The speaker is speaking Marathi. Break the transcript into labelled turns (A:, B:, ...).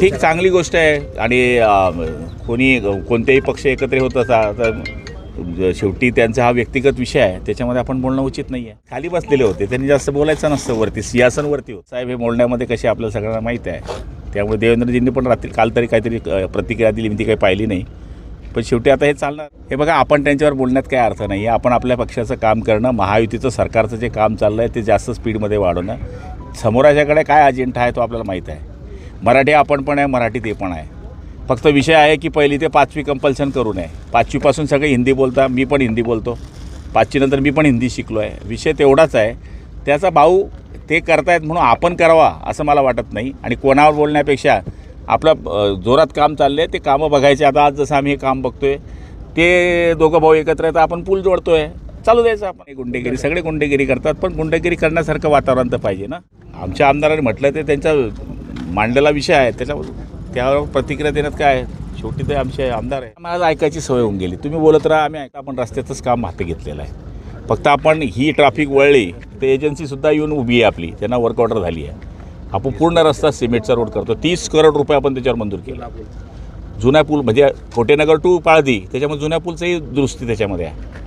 A: ठीक चांगली गोष्ट आहे. आणि कोणी कोणतेही पक्ष एकत्र होत असा तर शेवटी त्यांचा हा व्यक्तिगत विषय आहे. त्याच्यामध्ये आपण बोलणं उचित नाही आहे खाली बसलेले होते. त्यांनी जास्त बोलायचं नसतं वरती. सिंहासनवरती होत. साहेब हे बोलण्यामध्ये कसे आपल्याला सगळ्यांना माहीत आहे. त्यामुळे देवेंद्रजींनी पण रात्री काल तरी काहीतरी प्रतिक्रिया दिली. मी ती काही पाहिली नाही. पण शेवटी आता हे चालणार. हे बघा आपण त्यांच्यावर बोलण्यात काही अर्थ नाही आहे आपण आपल्या पक्षाचं काम करणं महायुतीचं सरकारचं जे काम चाललं आहे ते जास्त स्पीडमध्ये वाढवणं. समोराच्याकडे काय अजेंडा आहे तो आपल्याला माहीत आहे. मराठी आपण पण आहे मराठी ते पण आहे. फक्त विषय आहे की पहिली ते पाचवी कंपल्शन करू नये. पाचवीपासून सगळे हिंदी बोलता मी पण हिंदी बोलतो. पाचवीनंतर मी पण हिंदी शिकलो आहे विषय तेवढाच आहे. त्याचा भाऊ ते करतायत म्हणून आपण करावा असं मला वाटत नाही. आणि कोणावर बोलण्यापेक्षा आपलं जोरात काम चाललं आहे ते कामं बघायचे. आता आज जसं आम्ही हे काम बघतो आहे ते दोघं भाऊ एकत्र आहेत आपण पूल जोडतो आहे चालू द्यायचं आपण. हे गुंडेगिरी सगळे गुंडेगिरी करतात पण गुंडेगिरी करण्यासारखं वातावरण तर पाहिजे ना. आमच्या आमदारांनी म्हटलं ते त्यांचा मांडलेला विषय आहे त्याच्यावर त्यावर प्रतिक्रिया देण्यात काय आहे? शेवटी ते आमचे आमदार आहे. आम्हाला ऐकायची सवय होऊन गेली. तुम्ही बोलत राहा आम्ही ऐका. आपण रस्त्याचंच काम हाती घेतलेलं आहे. फक्त आपण ही ट्रॅफिक वळली तर एजन्सीसुद्धा येऊन उभी आहे आपली. त्यांना वर्क ऑर्डर झाली आहे. आपण पूर्ण रस्ता सिमेंटचा रोड करतो. तीस करोड रुपये आपण त्याच्यावर मंजूर केला. जुना पूल म्हणजे खोटेनगर टू पाळदी त्याच्यामध्ये जुन्या पूलचंही दुरुस्ती त्याच्यामध्ये आहे.